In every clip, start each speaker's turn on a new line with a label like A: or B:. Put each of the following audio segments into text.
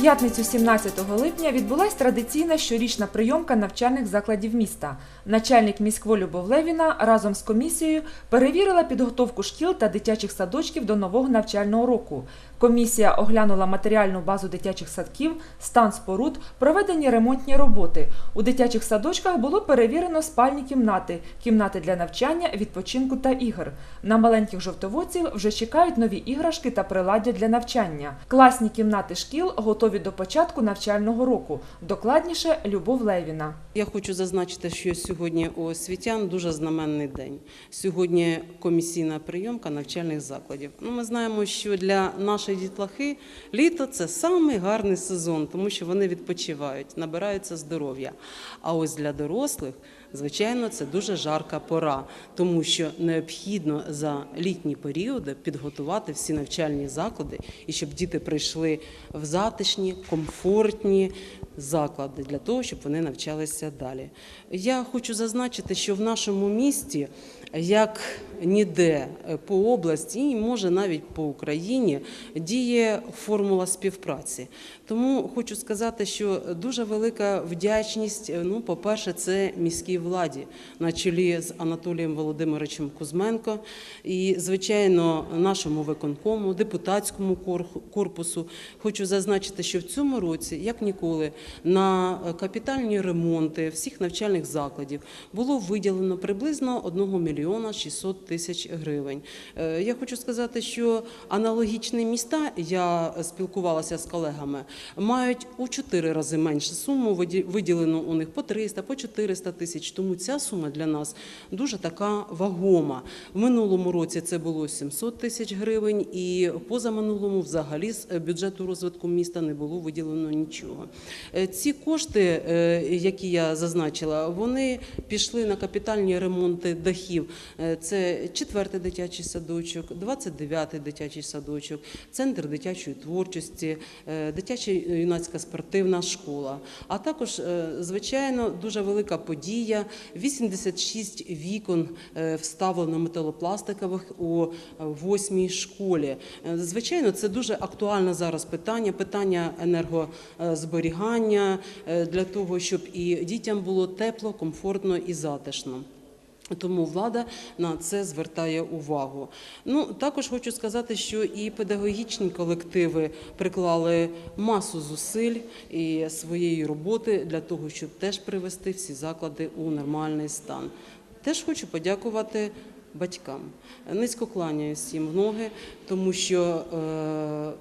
A: п'ятницю 17 липня відбулась традиційна щорічна прийомка навчальних закладів міста. Начальник міськво Любов Левіна разом з комісією перевірила підготовку шкіл та дитячих садочків до нового навчального року. Комісія оглянула матеріальну базу дитячих садків, стан споруд, проведені ремонтні роботи. У дитячих садочках було перевірено спальні кімнати, кімнати для навчання, відпочинку та ігор. На маленьких жовтоводців вже чекають нові іграшки та приладдя для навчання. Класні кімнати шкіл готові до початку навчального року. Докладніше Любов Левіна.
B: Я хочу зазначити, що сьогодні у освітян дуже знаменний день. Сьогодні комісійна прийомка навчальних закладів. Ну, ми знаємо, що для нашої дітлахи літо це самий гарний сезон, тому що вони відпочивають, набираються здоров'я. А ось для дорослих, звичайно, це дуже жарка пора, тому що необхідно за літні періоди підготувати всі навчальні заклади і щоб діти прийшли в затишні, комфортні заклади для того, щоб вони навчалися далі. Я хочу зазначити, що в нашому місті, як ніде е, по області, і може навіть по Україні, діє формула співпраці. Тому хочу сказати, що дуже велика вдячність. е, Ну, по-перше, це міській владі на чолі з Анатолієм Володимировичем Кузьменко і, звичайно, нашому виконкому, депутатському кор- корпусу. Хочу зазначити, що в цьому році, як ніколи, на е, капітальні ремонти всіх навчальних закладів було виділено приблизно 1 мільйона 600 тисяч гривень. Е, Я хочу сказати, що аналогічні міста, я спілкувалася з колегами, мають у 4 рази менше суму, виді- виділено у них по 300, по 400 тисяч. Тому ця сума для нас дуже така вагома. В минулому році це було 700 тисяч гривень, і позаминулому взагалі з е, бюджету розвитку міста не було виділено нічого. Е, Ці кошти, які я зазначила, вони пішли на капітальні ремонти дахів. Е, Це четвертий дитячий садочок, 29-й дитячий садочок, центр дитячої творчості, е, дитяча юнацька спортивна школа. А також, е, звичайно, дуже велика подія. 86 вікон вставлено металопластикових у восьмій школі. Звичайно, це дуже актуальне зараз питання, питання енергозберігання для того, щоб і дітям було тепло, комфортно і затишно. Тому влада на це звертає увагу. Ну також хочу сказати, що і педагогічні колективи приклали масу зусиль і своєї роботи для того, щоб теж привести всі заклади у нормальний стан. Теж хочу подякувати батькам. Низько кланяюсь їм в ноги, тому що. Е-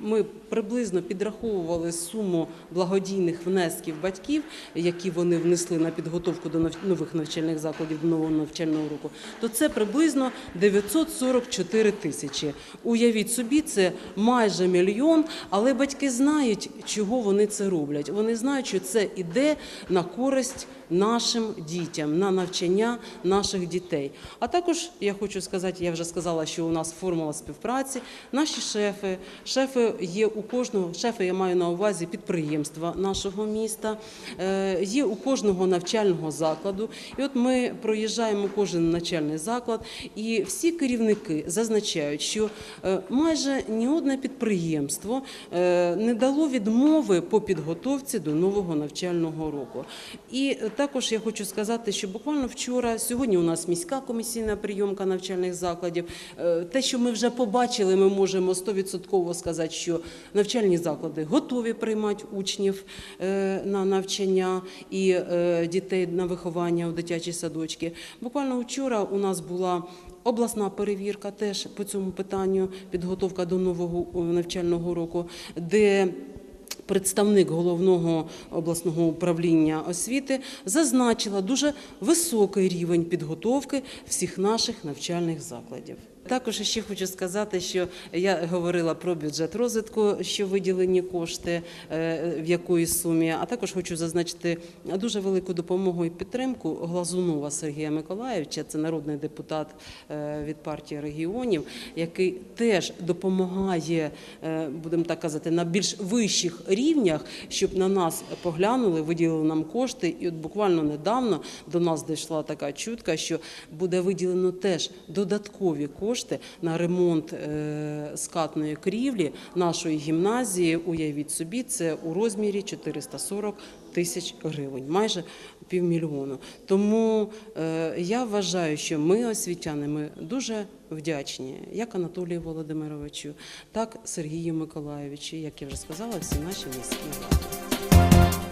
B: ми приблизно підраховували суму благодійних внесків батьків, які вони внесли на підготовку до нових навчальних закладів до нового навчального року. То це приблизно 944 тисячі. Уявіть собі, це майже мільйон. Але батьки знають, чого вони це роблять. Вони знають, що це іде на користь нашим дітям, на навчання наших дітей. А також я хочу сказати, я вже сказала, що у нас формула співпраці. Наші шефи, шефи є у кожного, шефи я маю на увазі підприємства нашого міста, е, є у кожного навчального закладу. І от ми проїжджаємо кожен навчальний заклад, і всі керівники зазначають, що е, майже ні одне підприємство е, не дало відмови по підготовці до нового навчального року. І також я хочу сказати, що буквально вчора, сьогодні у нас міська комісійна прийомка навчальних закладів. Е, Те, що ми вже побачили, ми можемо 100% сказати, що навчальні заклади готові приймати учнів е, на навчання і е, дітей на виховання у дитячі садочки. Буквально вчора у нас була. Обласна перевірка теж по цьому питанню, підготовка до нового навчального року, де Представник головного обласного управління освіти зазначила дуже високий рівень підготовки всіх наших навчальних закладів. Також ще хочу сказати, що я говорила про бюджет розвитку, що виділені кошти е, в якої сумі. А також хочу зазначити дуже велику допомогу і підтримку Глазунова Сергія Миколаївича, це народний депутат е, від партії регіонів, який теж допомагає, е, будемо так казати, на більш вищих рівнях, щоб на нас поглянули, виділили нам кошти. І от буквально недавно до нас дійшла така чутка, що буде виділено теж додаткові кошти кошти на ремонт е, скатної крівлі нашої гімназії. Уявіть собі, це у розмірі 440 тисяч гривень, майже півмільйону. Тому е, я вважаю, що ми, освітяни, ми дуже вдячні як Анатолію Володимировичу, так Сергію Миколайовичу, як я вже сказала, всі наші міські влади.